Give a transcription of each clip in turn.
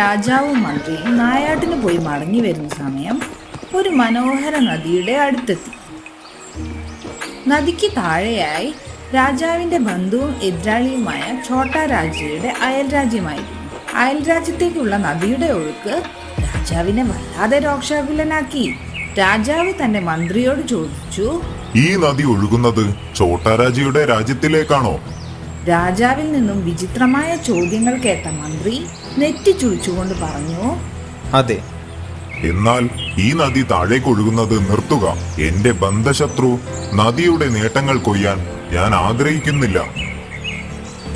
രാജാവും മന്ത്രിയും നായാട്ടിന് പോയി മടങ്ങി വരുന്ന സമയം ഒരു മനോഹര നദിയുടെ അടുത്തെത്തി. നദിക്ക് താഴെയായി രാജാവിന്റെ ബന്ധുവും എതിരാളിയുമായ ഛോട്ടാ രാജയുടെ അയൽരാജ്യമായിരുന്നു. അയൽരാജ്യത്തേക്കുള്ള നദിയുടെ ഒഴുക്ക് രാജാവിനെ വല്ലാതെ രോക്ഷാകുലനാക്കി. രാജാവ് തന്റെ മന്ത്രിയോട് ചോദിച്ചു ഈ നദി ഒഴുകുന്നത് ചോട്ടാരാജിയുടെ രാജ്യത്തിലേക്കാണോ? രാജാവിൽ നിന്നും വിചിത്രമായ ചോദ്യങ്ങൾ കേട്ട മന്ത്രി നെറ്റി ചുളിച്ചുകൊണ്ട് പറഞ്ഞു അതെ. എന്നാൽ ഈ നദി താഴേക്ക് ഒഴുകുന്നത് നിർത്തുക. എന്റെ ബന്ധശത്രു നദിയുടെ നേട്ടങ്ങൾ കൊയ്യാൻ ഞാൻ ആഗ്രഹിക്കുന്നില്ല.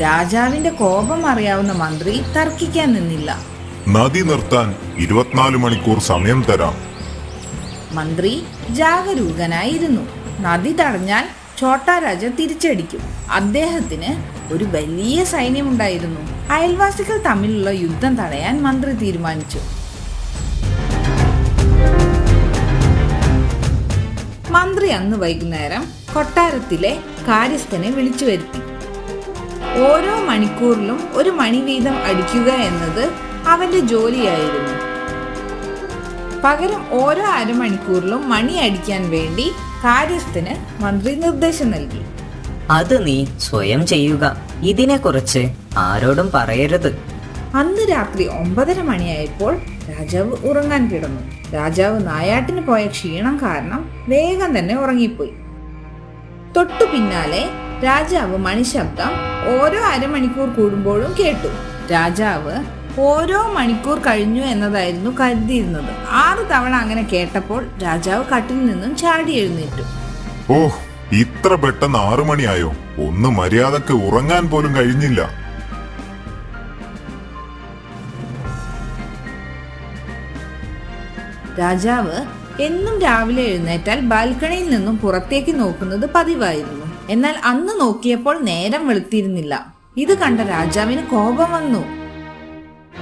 രാജാവിന്റെ കോപം അറിയാവുന്ന മന്ത്രി തർക്കിക്കാൻ നിന്നില്ല. നദി നിർത്താൻ ഇരുപത്തിനാല് മണിക്കൂർ സമയം തരാം. മന്ത്രി ജാഗരൂകനായിരുന്നു. നദി തടഞ്ഞാൽ ഛോട്ടാ രാജ തിരിച്ചടിക്കും. അദ്ദേഹത്തിന് ഒരു വലിയ സൈന്യമുണ്ടായിരുന്നു. അയൽവാസികൾ തമ്മിലുള്ള യുദ്ധം തടയാൻ മന്ത്രി തീരുമാനിച്ചു. മന്ത്രി അന്ന് വൈകുന്നേരം കൊട്ടാരത്തിലെ കാര്യസ്ഥനെ വിളിച്ചു വരുത്തി. ഓരോ മണിക്കൂറിലും ഒരു മണി വീതം അടിക്കുക എന്നത് അവന്റെ ജോലിയായിരുന്നു. പകരം ഓരോ അരമണിക്കൂറിലും മണി അടിക്കാൻ വേണ്ടി കാര്യസ്ഥന് മന്ത്രി നിർദ്ദേശം നൽകി. അത് നീ സ്വയം ചെയ്യുക. ഇതിനെക്കുറിച്ച് ആരോടും പറയരുത്. അന്ന് രാത്രി ഒമ്പതര മണിയായപ്പോൾ രാജാവ് ഉറങ്ങാൻ കിടന്നു. രാജാവ് നായാട്ടിന് പോയ ക്ഷീണം കാരണം വേഗം തന്നെ ഉറങ്ങിപ്പോയി. തൊട്ടു പിന്നാലെ രാജാവ് മണിശബ്ദം ഓരോ അരമണിക്കൂർ കൂടുമ്പോഴും കേട്ടു. രാജാവ് ഓരോ മണിക്കൂർ കഴിഞ്ഞു എന്നതായിരുന്നു കരുതിയിരുന്നത്. ആറ് തവണ അങ്ങനെ കേട്ടപ്പോൾ രാജാവ് കട്ടിൽ നിന്നും ചാടി എഴുന്നേറ്റു. ഓഹ് ഇത്ര പെട്ടെന്ന് ആറു മണിയായോ? ഒന്ന് മര്യാദയ്ക്ക് ഉറങ്ങാൻ പോലും കഴിഞ്ഞില്ല. രാജാവ് എന്നും രാവിലെ എഴുന്നേറ്റാൽ ബാൽക്കണിയിൽ നിന്നും പുറത്തേക്ക് നോക്കുന്നത് പതിവായിരുന്നു. എന്നാൽ അന്ന് നോക്കിയപ്പോൾ നേരം വെളുത്തിരുന്നില്ല. ഇത് കണ്ട രാജാവിന് കോപം വന്നു.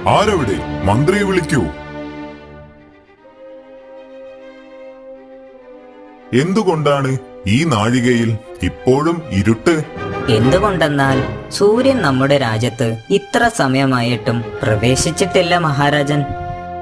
ആരവിടെ? മന്ത്രിയെ വിളിക്കൂ. എന്തുകൊണ്ടാണ്? ഈ നാഴികയിൽ ഇപ്പോഴും ഇരുട്ട്. എന്തുകൊണ്ടെന്നാൽ സൂര്യൻ നമ്മുടെ രാജ്യത്ത് ഇത്ര സമയമായിട്ടും പ്രവേശിച്ചിട്ടില്ല മഹാരാജൻ?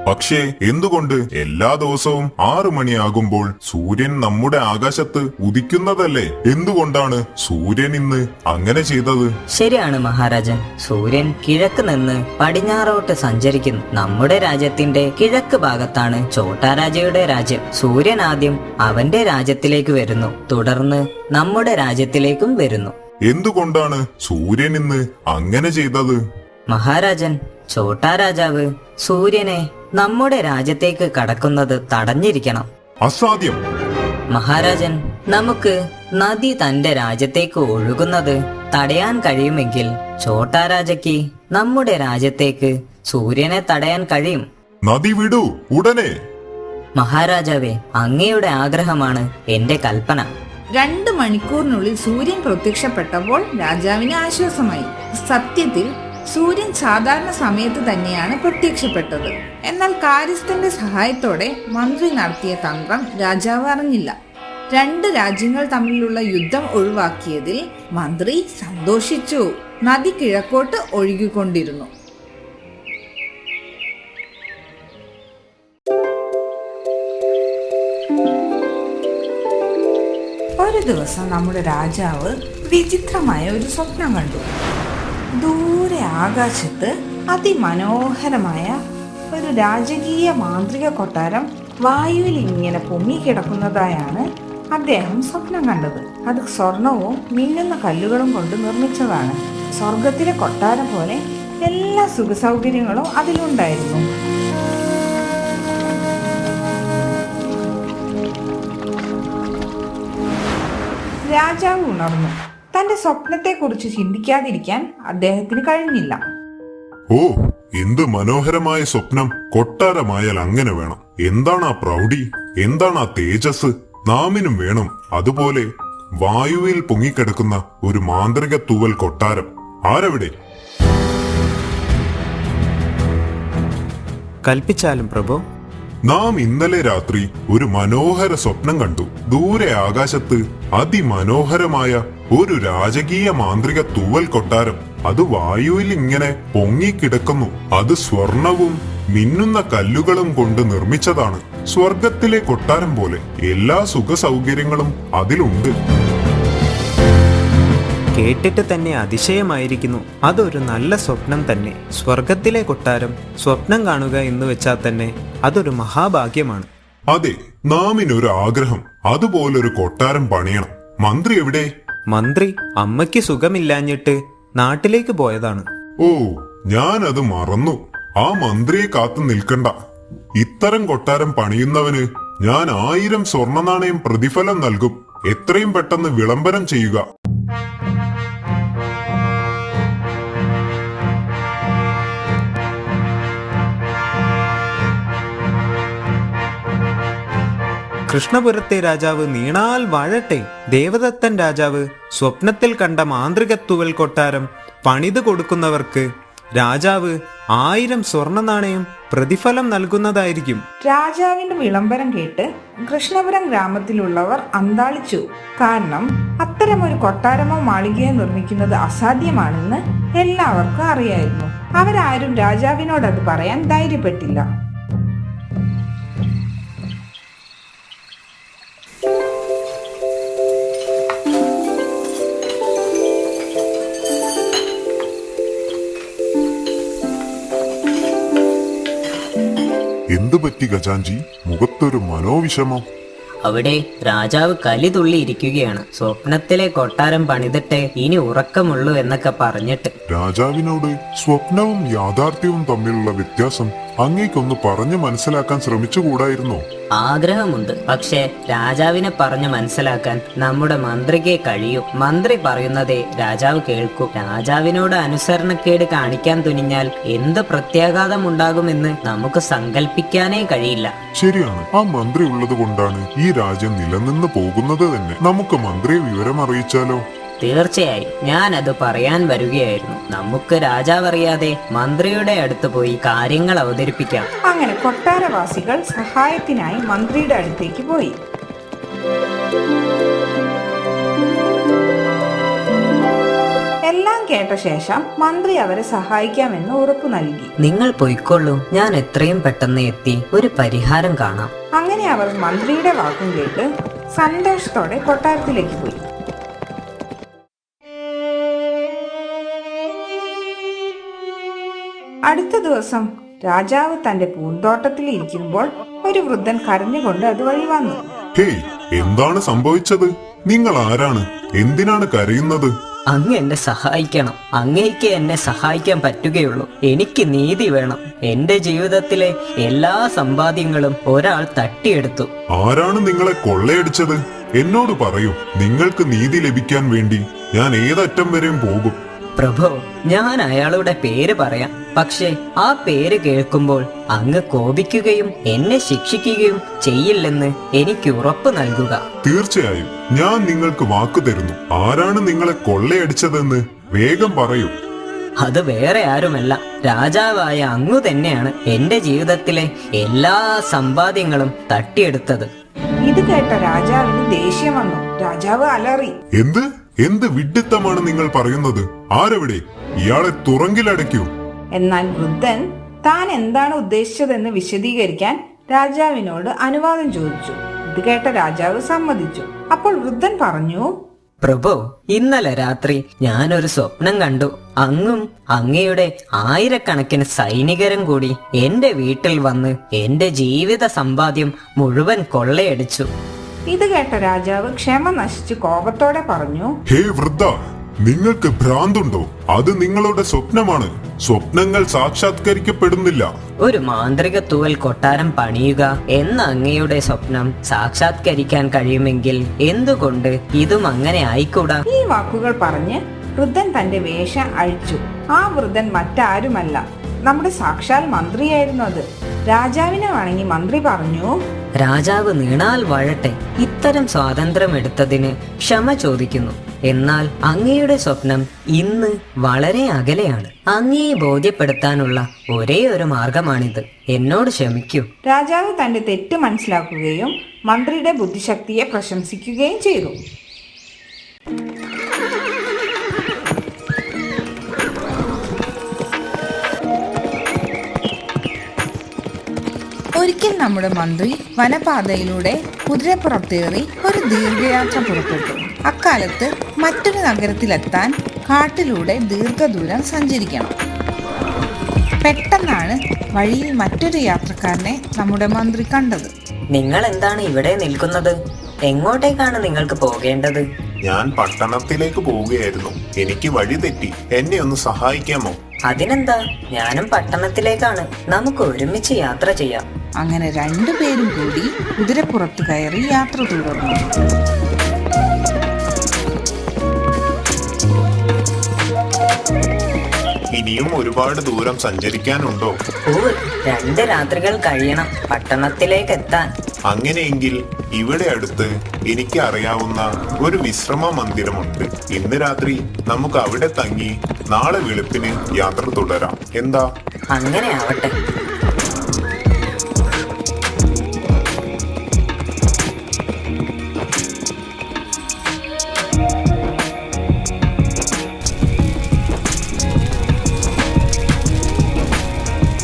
പക്ഷേ എന്തുകൊണ്ട് എല്ലാ ദിവസവും ആറു മണിയാകുമ്പോൾ സൂര്യൻ നമ്മുടെ ആകാശത്ത് ഉദിക്കുന്നതല്ലേ? എന്തുകൊണ്ടാണ് സൂര്യൻ ഇന്ന് അങ്ങനെ ചെയ്തത്? ശരിയാണ് മഹാരാജൻ. സൂര്യൻ കിഴക്ക് നിന്ന് പടിഞ്ഞാറോട്ട് സഞ്ചരിക്കുന്നു. നമ്മുടെ രാജ്യത്തിന്റെ കിഴക്ക് ഭാഗത്താണ് ചോട്ടാരാജയുടെ രാജ്യം. സൂര്യൻ ആദ്യം അവന്റെ രാജ്യത്തിലേക്ക് വരുന്നു. തുടർന്ന് നമ്മുടെ രാജ്യത്തിലേക്കും വരുന്നു. എന്തുകൊണ്ടാണ് സൂര്യൻ ഇന്ന് അങ്ങനെ ചെയ്തത്? മഹാരാജൻ ചോട്ടാ രാജാവ് സൂര്യനെ നമ്മുടെ രാജ്യത്തേക്ക് കടക്കുന്നത് തടഞ്ഞിരിക്കണം. അസാധ്യം. മഹാരാജൻ നമുക്ക് നദി തന്റെ രാജ്യത്തേക്ക് ഒഴുകുന്നത് തടയാൻ കഴിയുമെങ്കിൽ ചോട്ടാ രാജയ്ക്ക് നമ്മുടെ രാജ്യത്തേക്ക് സൂര്യനെ തടയാൻ കഴിയും. നദി വിടൂ ഉടനെ. മഹാരാജാവേ അങ്ങയുടെ ആഗ്രഹമാണ് എന്റെ കൽപ്പന. രണ്ട് മണിക്കൂറിനുള്ളിൽ സൂര്യൻ പ്രത്യക്ഷപ്പെട്ടപ്പോൾ രാജാവിന് ആശ്വാസമായി. സത്യത്തിൽ സൂര്യൻ സാധാരണ സമയത്ത് തന്നെയാണ് പ്രത്യക്ഷപ്പെട്ടത്. എന്നാൽ കാര്യസ്ഥന്റെ സഹായത്തോടെ മന്ത്രി നടത്തിയ തന്ത്രം രാജാവ് അറിഞ്ഞില്ല. രണ്ട് രാജ്യങ്ങൾ തമ്മിലുള്ള യുദ്ധം ഒഴിവാക്കിയതിൽ മന്ത്രി സന്തോഷിച്ചു. നദി കിഴക്കോട്ട് ഒഴുകിക്കൊണ്ടിരുന്നു. ഒരു ദിവസം നമ്മുടെ രാജാവ് വിചിത്രമായ ഒരു സ്വപ്നം കണ്ടു. ദൂരെ ആകാശത്ത് അതിമനോഹരമായ ഒരു രാജകീയ മാന്ത്രിക കൊട്ടാരം വായുവിൽ ഇങ്ങനെ പൊങ്ങിക്കിടക്കുന്നതായാണ് അദ്ദേഹം സ്വപ്നം കണ്ടത്. അത് സ്വർണവും മിന്നുന്ന കല്ലുകളും കൊണ്ട് നിർമ്മിച്ചതാണ്. സ്വർഗത്തിലെ കൊട്ടാരം പോലെ എല്ലാ സുഖ സൗകര്യങ്ങളും അതിലുണ്ടായിരുന്നു. രാജാവ് ഉണർന്നു. തന്റെ സ്വപ്നത്തെക്കുറിച്ച് ചിന്തിക്കാതിരിക്കാൻ അദ്ദേഹത്തിന് കഴിഞ്ഞില്ല. ഓ എന്ത് മനോഹരമായ സ്വപ്നം. കൊട്ടാരമായാൽ അങ്ങനെ വേണം. എന്താണ് ആ പ്രൗഢി? എന്താണ് ആ തേജസ്? നാമിനും വേണം. അതുപോലെ വായുവിൽ പൊങ്ങിക്കിടക്കുന്ന ഒരു മാന്ത്രിക തൂവൽ കൊട്ടാരം. ആരവിടെ? കൽപ്പിച്ചാലും പ്രഭു നാം ഇന്നലെ രാത്രി ഒരു മനോഹര സ്വപ്നം കണ്ടു. ദൂരെ ആകാശത്ത് അതിമനോഹരമായ ഒരു രാജകീയ മാന്ത്രിക തൂവൽ കൊട്ടാരം. അത് വായുവിൽ ഇങ്ങനെ പൊങ്ങിക്കിടക്കുന്നു. അത് സ്വർണവും മിന്നുന്ന കല്ലുകളും കൊണ്ട് നിർമ്മിച്ചതാണ്. സ്വർഗത്തിലെ കൊട്ടാരം പോലെ എല്ലാ സുഖ സൗകര്യങ്ങളും അതിലുണ്ട്. കേട്ടിട്ട് തന്നെ അതിശയമായിരിക്കുന്നു. അതൊരു നല്ല സ്വപ്നം തന്നെ. സ്വർഗത്തിലെ കൊട്ടാരം സ്വപ്നം കാണുക എന്ന് വെച്ചാൽ തന്നെ അതൊരു മഹാഭാഗ്യമാണ്. അതെ നാമിനൊരു ആഗ്രഹം. അതുപോലൊരു കൊട്ടാരം പണിയണം. മന്ത്രി എവിടെ? മന്ത്രി അമ്മയ്ക്ക് സുഖമില്ലാഞ്ഞിട്ട് നാട്ടിലേക്ക് പോയതാണ്. ഓ ഞാൻ അത് മറന്നു. ആ മന്ത്രിയെ കാത്തു നിൽക്കണ്ട. ഇത്തരം കൊട്ടാരം പണിയുന്നവന് ഞാൻ ആയിരം സ്വർണ നാണയം പ്രതിഫലം നൽകും. എത്രയും പെട്ടെന്ന് വിളംബരം ചെയ്യുക. കൃഷ്ണപുരത്തെ രാജാവ് നീണാൽ വാഴട്ടെ. ദേവദത്തൻ രാജാവ് സ്വപ്നത്തിൽ കണ്ട മാന്ത്രികത്തുവൽ കൊട്ടാരം പണിത് കൊടുക്കുന്നവർക്ക് രാജാവ് ആയിരം സ്വർണ നാണയം പ്രതിഫലം നൽകുന്നതായിരിക്കും. രാജാവിന്റെ വിളംബരം കേട്ട് കൃഷ്ണപുരം ഗ്രാമത്തിലുള്ളവർ അന്താളിച്ചു. കാരണം അത്തരമൊരു കൊട്ടാരമോ മാളികയോ നിർമ്മിക്കുന്നത് അസാധ്യമാണെന്ന് എല്ലാവർക്കും അറിയായിരുന്നു. അവരാരും രാജാവിനോടത് പറയാൻ ധൈര്യപ്പെട്ടില്ല. എന്തു പറ്റി ഖജാൻജി? മുഖത്തൊരു മനോവിഷമം. അവിടെ രാജാവ് കലി തുള്ളിയിരിക്കുകയാണ് സ്വപ്നത്തിലെ കൊട്ടാരം പണിതിട്ട് ഇനി ഉറക്കമുള്ളൂ എന്നൊക്കെ പറഞ്ഞിട്ട്. രാജാവിനോട് സ്വപ്നവും യാഥാർത്ഥ്യവും തമ്മിലുള്ള വ്യത്യാസം അങ്ങേക്കൊന്ന് പറഞ്ഞു മനസ്സിലാക്കാൻ ശ്രമിച്ചുകൂടായിരുന്നോ? ആഗ്രഹമുണ്ട്. പക്ഷേ രാജാവിനെ പറഞ്ഞു മനസ്സിലാക്കാൻ നമ്മുടെ മന്ത്രിക്ക് കഴിയൂ. മന്ത്രി പറയുന്നതേ രാജാവ് കേൾക്കൂ. രാജാവിനോട് അനുസരണക്കേട് കാണിക്കാൻ തുനിഞ്ഞാൽ എന്ത് പ്രത്യാഘാതം ഉണ്ടാകുമെന്ന് നമുക്ക് സങ്കല്പിക്കാനേ കഴിയില്ല. ശരിയാണ്. ആ മന്ത്രി ഉള്ളത് കൊണ്ടാണ് ഈ രാജ്യം നിലനിന്ന് പോകുന്നത് തന്നെ. നമുക്ക് മന്ത്രിയെ വിവരം അറിയിച്ചാലോ തീർച്ചയായും. ഞാൻ അത് പറയാൻ വരികയായിരുന്നു. നമുക്ക് രാജാവ് അറിയാതെ മന്ത്രിയുടെ അടുത്ത് പോയി കാര്യങ്ങൾ അവതരിപ്പിക്കാം. അങ്ങനെ കൊട്ടാരവാസികൾ സഹായത്തിനായി മന്ത്രിയുടെ അടുത്തേക്ക് പോയി. എല്ലാം കേട്ട ശേഷം മന്ത്രി അവരെ സഹായിക്കാമെന്ന് ഉറപ്പു നൽകി. നിങ്ങൾ പോയിക്കൊള്ളൂ. ഞാൻ എത്രയും പെട്ടെന്ന് എത്തി ഒരു പരിഹാരം കാണാം. അങ്ങനെ അവർ മന്ത്രിയുടെ വാക്കും കേട്ട് സന്തോഷത്തോടെ കൊട്ടാരത്തിലേക്ക് പോയി. അടുത്ത ദിവസം രാജാവ് തന്റെ പൂന്തോട്ടത്തിൽ ഇരിക്കുമ്പോൾ ഒരു വൃദ്ധൻ കരഞ്ഞുകൊണ്ട് അത് വഴി വന്നു. ഹേയ് എന്താണ് സംഭവിച്ചത്? നിങ്ങൾ ആരാണ്? എന്തിനാണ് കരയുന്നത്? അങ്ങ് എന്നെ സഹായിക്കണം. അങ്ങേക്ക് എന്നെ സഹായിക്കാൻ പറ്റുകയുള്ളൂ. എനിക്ക് നീതി വേണം. എന്റെ ജീവിതത്തിലെ എല്ലാ സമ്പാദ്യങ്ങളും ഒരാൾ തട്ടിയെടുത്തു. ആരാണ് നിങ്ങളെ കൊള്ളയടിച്ചത്? എന്നോട് പറയൂ. നിങ്ങൾക്ക് നീതി ലഭിക്കാൻ വേണ്ടി ഞാൻ ഏതറ്റം വരെയും പോകും. പ്രഭു ഞാൻ അയാളുടെ പേര് പറയാം. പക്ഷേ ആ പേര് കേൾക്കുമ്പോൾ അങ്ങ് കോപിക്കുകയും എന്നെ ശിക്ഷിക്കുകയും ചെയ്യില്ലെന്ന് എനിക്ക് ഉറപ്പ് നൽകുക. തീർച്ചയായും ഞാൻ നിങ്ങൾക്ക് വാക്കു തരുന്നു. ആരാണ് നിങ്ങളെ കൊള്ളയടിച്ചതെന്ന് വേഗം പറയൂ. അത് വേറെ ആരുമല്ല. രാജാവായ അങ്ങു തന്നെയാണ് എന്റെ ജീവിതത്തിലെ എല്ലാ സമ്പാദ്യങ്ങളും തട്ടിയെടുത്തത്. ഇത് കേട്ട രാജാവിന് ദേഷ്യം വന്നു. രാജാവ് അലറി. എന്ത്? എന്ത് വിഡിത്തമാണ് നിങ്ങൾ പറയുന്നത്? ആരെവിടെ? ഇയാളെ തുറങ്കിലടയ്ക്കൂ എന്നാൽ വൃദ്ധൻ താൻ എന്താണ് ഉദ്ദേശിച്ചതെന്ന് വിശദീകരിക്കാൻ രാജാവിനോട് അനുവാദം ചോദിച്ചു. ഇത് കേട്ട രാജാവ് സമ്മതിച്ചു. അപ്പോൾ വൃദ്ധൻ പറഞ്ഞു പ്രഭു ഇന്നലെ രാത്രി ഞാനൊരു സ്വപ്നം കണ്ടു. അങ്ങും അങ്ങയുടെ ആയിരക്കണക്കിന് സൈനികരും കൂടി എന്റെ വീട്ടിൽ വന്ന് എന്റെ ജീവിത സമ്പാദ്യം മുഴുവൻ കൊള്ളയടിച്ചു. ഇത് കേട്ട രാജാവ് ക്ഷമ നശിച്ച് കോപത്തോടെ പറഞ്ഞു ഹേ വൃദ്ധ നിങ്ങൾക്ക് ഭ്രാന്തുണ്ടോ? അത് നിങ്ങളുടെ സ്വപ്നമാണ്. സ്വപ്നങ്ങൾ സാക്ഷാത്കരിക്കപ്പെടുന്നില്ല. ഒരു മാന്ത്രിക തൂവൽ കൊട്ടാരം പണിയുക എന്ന അങ്ങയുടെ സ്വപ്നം സാക്ഷാത്കരിക്കാൻ കഴിയുമെങ്കിൽ എന്തുകൊണ്ട് ഇതും അങ്ങനെ ആയിക്കൂടാ? ഈ വാക്കുകൾ പറഞ്ഞ് വൃദ്ധൻ തന്റെ വേഷം അഴിച്ചു. ആ വൃദ്ധൻ മറ്റാരുമല്ല നമ്മുടെ സാക്ഷാൽ മന്ത്രിയായിരുന്നു അത്. രാജാവിനെ വണങ്ങി മന്ത്രി പറഞ്ഞു രാജാവ് നീണാൽ വഴട്ടെ ഇത്തരം സ്വാതന്ത്ര്യം എടുത്തതിന് ക്ഷമ ചോദിക്കുന്നു. എന്നാൽ അങ്ങയുടെ സ്വപ്നം ഇന്ന് വളരെ അകലെയാണ്. അങ്ങയെ ബോധ്യപ്പെടുത്താനുള്ള ഒരേ ഒരു മാർഗമാണിത്. എന്നോട് ക്ഷമിക്കൂ. രാജാവ് തന്റെ തെറ്റ് മനസ്സിലാക്കുകയും മന്ത്രിയുടെ ബുദ്ധിശക്തിയെ പ്രശംസിക്കുകയും ചെയ്തു. ഒരിക്കൽ നമ്മുടെ മന്ത്രി വനപാതയിലൂടെ കുതിരപ്പുറത്തേറി ഒരു ദീർഘയാത്ര പുറപ്പെട്ടു. അക്കാലത്ത് മറ്റൊരു നഗരത്തിലെത്താൻ കാട്ടിലൂടെ ദീർഘദൂരം സഞ്ചരിക്കണം. പെട്ടെന്നാണ് വഴിയിൽ മറ്റൊരു യാത്രക്കാരനെ നമ്മുടെ മന്ത്രി കണ്ടത്. നിങ്ങൾ എന്താണ് ഇവിടെ നിൽക്കുന്നത്? എങ്ങോട്ടേക്കാണ് നിങ്ങൾക്ക് പോകേണ്ടത്? ഞാൻ പട്ടണത്തിലേക്ക് പോവുകയായിരുന്നു. എനിക്ക് വഴി തെറ്റി. എന്നെ ഒന്ന് സഹായിക്കാമോ? അതിനെന്താ? ഞാനും പട്ടണത്തിലേക്കാണ്. നമുക്ക് ഒരുമിച്ച് യാത്ര ചെയ്യാം. അങ്ങനെ രണ്ടുപേരും കൂടി കുതിരപ്പുറത്ത് കയറി യാത്ര തുടർന്നു. ഇനിയും ഒരുപാട് ദൂരം സഞ്ചരിക്കാനുണ്ടോ? ഓ രണ്ട് രാത്രികൾ കഴിയണം. പട്ടണത്തിലേക്ക് എത്താൻ. അങ്ങനെയെങ്കിൽ ഇവിടെ അടുത്ത് എനിക്ക് അറിയാവുന്ന ഒരു വിശ്രമ മന്ദിരമുണ്ട്. ഇന്ന് രാത്രി നമുക്ക് അവിടെ തങ്ങി നാളെ വെളുപ്പിന് യാത്ര തുടരാം. എന്താ? അങ്ങനെ ആവട്ടെ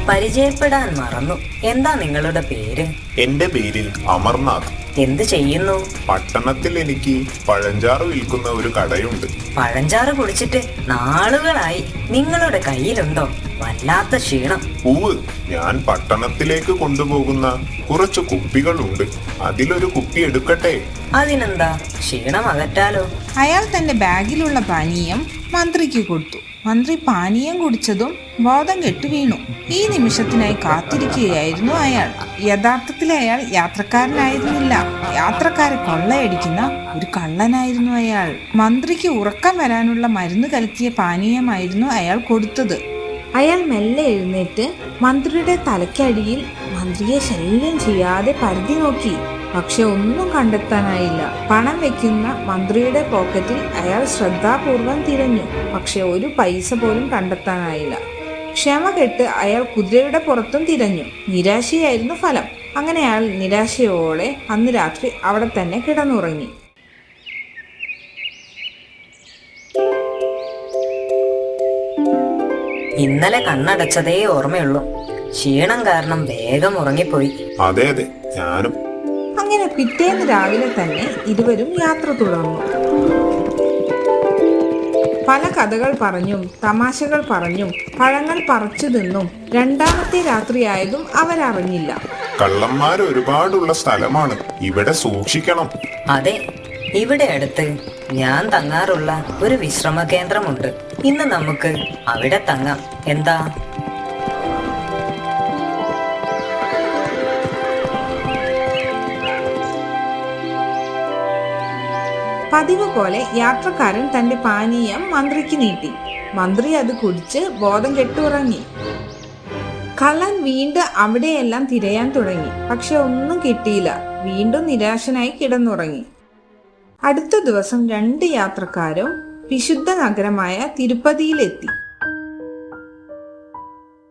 പരിചയപ്പെടാൻ മറന്നു. എന്താ നിങ്ങളുടെ പേര്? എന്റെ പേര് അമർനാഥ്. എന്ത് ചെയ്യുന്നു? പട്ടണത്തിൽ എനിക്ക് പഴഞ്ചാറ് വിൽക്കുന്ന ഒരു കടയുണ്ട്. പഴഞ്ചാറ് കുടിച്ചിട്ട് നാളുകളായി. നിങ്ങളുടെ കയ്യിലുണ്ടോ? വല്ലാത്ത ക്ഷീണം. പൂവ് ഞാൻ പട്ടണത്തിലേക്ക് കൊണ്ടുപോകുന്ന കുറച്ച് കുപ്പികളുണ്ട്. അതിലൊരു കുപ്പി എടുക്കട്ടെ? അതിനെന്താ? ക്ഷീണം അകറ്റാലോ? അയാൾ തന്റെ ബാഗിലുള്ള പാനീയം മന്ത്രിക്ക് കൊടുത്തു. മന്ത്രി പാനീയം കുടിച്ചതും ബോധം കെട്ടു വീണു. ഈ നിമിഷത്തിനായി കാത്തിരിക്കുകയായിരുന്നു അയാൾ. യഥാർത്ഥത്തിൽ അയാൾ യാത്രക്കാരനായിരുന്നില്ല. യാത്രക്കാരെ കൊള്ളയടിക്കുന്ന ഒരു കള്ളനായിരുന്നു അയാൾ. മന്ത്രിക്ക് ഉറക്കം വരാനുള്ള മരുന്ന് കലക്കിയ പാനീയമായിരുന്നു അയാൾ കൊടുത്തത്. അയാൾ മെല്ലെ എഴുന്നേറ്റ് മന്ത്രിയുടെ തലയ്ക്കടിയിൽ മന്ത്രിയെ ശല്യം ചെയ്യാതെ പരിധി നോക്കി. പക്ഷെ ഒന്നും കണ്ടെത്താനായില്ല. പണം വെക്കുന്ന മന്ത്രിയുടെ പോക്കറ്റിൽ അയാൾ ശ്രദ്ധാപൂർവം തിരഞ്ഞു. പക്ഷെ ഒരു പൈസ പോലും കണ്ടെത്താനായില്ല. ക്ഷമ കെട്ട് അയാൾ കുതിരയുടെ പുറത്തും തിരഞ്ഞു. നിരാശയായിരുന്നു ഫലം. അങ്ങനെ അയാൾ നിരാശയോടെ അന്ന് രാത്രി അവിടെ തന്നെ കിടന്നുറങ്ങി. ഇന്നലെ കണ്ണടച്ചതേ ഓർമ്മയുള്ളൂ. ക്ഷീണം കാരണം വേഗം ഉറങ്ങിപ്പോയി. അതെ അതെ. ഞാനും അങ്ങനെ പിറ്റേന്ന് രാവിലെ തന്നെ ഇരുവരും യാത്ര തുടർന്നു. പല കഥകൾ പറഞ്ഞും തമാശകൾ പറഞ്ഞും പഴങ്ങൾ പറിച്ചു തിന്നും രണ്ടാമത്തെ രാത്രിയായതും അവരറിഞ്ഞില്ല. കള്ളന്മാർ ഒരുപാടുള്ള സ്ഥലമാണ്. ഇവിടെ സൂക്ഷിക്കണം. അതെ ഇവിടെ അടുത്ത് ഞാൻ തങ്ങാറുള്ള ഒരു വിശ്രമ കേന്ദ്രമുണ്ട് ഇന്ന് നമുക്ക് അവിടെ തങ്ങാം. എന്താ? പതിവ് പോലെ യാത്രക്കാരൻ തന്റെ പാനീയം മന്ത്രിക്ക് നീട്ടി. മന്ത്രി അത് കുടിച്ച് ബോധം കെട്ടുറങ്ങി. കള്ളൻ വീണ്ടും അവിടെയെല്ലാം തിരയാൻ തുടങ്ങി. പക്ഷെ ഒന്നും കിട്ടിയില്ല. വീണ്ടും നിരാശനായി കിടന്നുറങ്ങി. അടുത്ത ദിവസം രണ്ട് യാത്രക്കാരും വിശുദ്ധ നഗരമായ തിരുപ്പതിയിലെത്തി.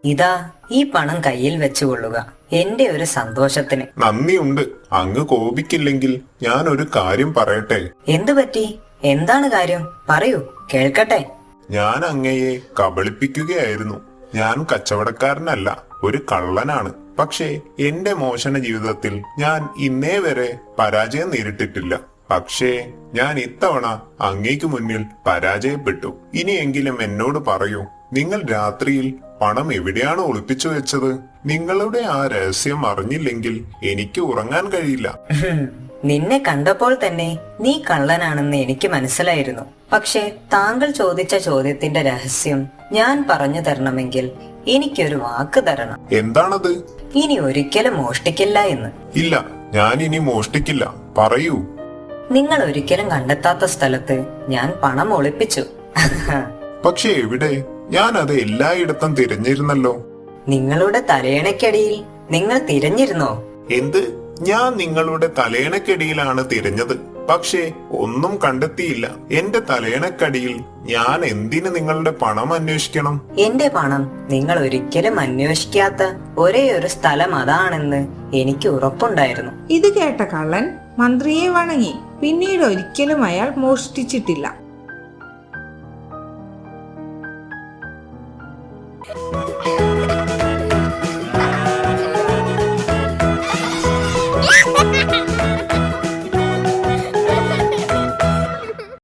ഇതാ ഈ പണം കയ്യിൽ വെച്ചുകൊള്ളുക. എന്റെ ഒരു സന്തോഷത്തിന്. നന്ദിയുണ്ട്. അങ്ങ് കോപിക്കില്ലെങ്കിൽ ഞാൻ ഒരു കാര്യം പറയട്ടെ? എന്തു പറ്റി? എന്താണ് കാര്യം? പറയൂ കേൾക്കട്ടെ. ഞാൻ അങ്ങയെ കബളിപ്പിക്കുകയായിരുന്നു. ഞാൻ കച്ചവടക്കാരനല്ല ഒരു കള്ളനാണ്. പക്ഷേ എന്റെ മോശന ജീവിതത്തിൽ ഞാൻ ഇന്നേ വരെ പരാജയം നേരിട്ടിട്ടില്ല. പക്ഷേ ഞാൻ ഇത്തവണ അങ്ങേക്ക് മുന്നിൽ പരാജയപ്പെട്ടു. ഇനിയെങ്കിലും എന്നോട് പറയൂ നിങ്ങൾ രാത്രിയിൽ പണം എവിടെയാണ് ഒളിപ്പിച്ചു വെച്ചത്? നിങ്ങളുടെ ആ രഹസ്യം അറിഞ്ഞില്ലെങ്കിൽ എനിക്ക് ഉറങ്ങാൻ കഴിയില്ല. നിന്നെ കണ്ടപ്പോൾ തന്നെ നീ കള്ളനാണെന്ന് എനിക്ക് മനസ്സിലായിരുന്നു. പക്ഷെ താങ്കൾ ചോദിച്ച ചോദ്യത്തിന്റെ രഹസ്യം ഞാൻ പറഞ്ഞു തരണമെങ്കിൽ എനിക്കൊരു വാക്ക് തരണം. എന്താണത്? ഇനി ഒരിക്കലും മോഷ്ടിക്കില്ല എന്ന്. ഇല്ല ഞാൻ ഇനി മോഷ്ടിക്കില്ല. പറയൂ. നിങ്ങൾ ഒരിക്കലും കണ്ടെത്താത്ത സ്ഥലത്ത് ഞാൻ പണം ഒളിപ്പിച്ചു. പക്ഷെ എവിടെ? ഞാൻ അത് എല്ലായിടത്തും തിരഞ്ഞിരുന്നല്ലോ. നിങ്ങളുടെ തലയണയ്ക്കടിയിൽ നിങ്ങൾ തിരഞ്ഞിരുന്നോ? എന്ത്? ഞാൻ നിങ്ങളുടെ തലയണക്കടിയിലാണ് തിരഞ്ഞത്. പക്ഷേ ഒന്നും കണ്ടെത്തിയില്ല. എന്റെ തലയണക്കടിയിൽ ഞാൻ എന്തിന് നിങ്ങളുടെ പണം അന്വേഷിക്കണം? എന്റെ പണം നിങ്ങൾ ഒരിക്കലും അന്വേഷിക്കാത്ത ഒരേ ഒരു സ്ഥലം അതാണെന്ന് എനിക്ക് ഉറപ്പുണ്ടായിരുന്നു. ഇത് കേട്ട കള്ളൻ മന്ത്രിയെ വണങ്ങി. പിന്നീട് ഒരിക്കലും അയാൾ മോഷ്ടിച്ചിട്ടില്ല.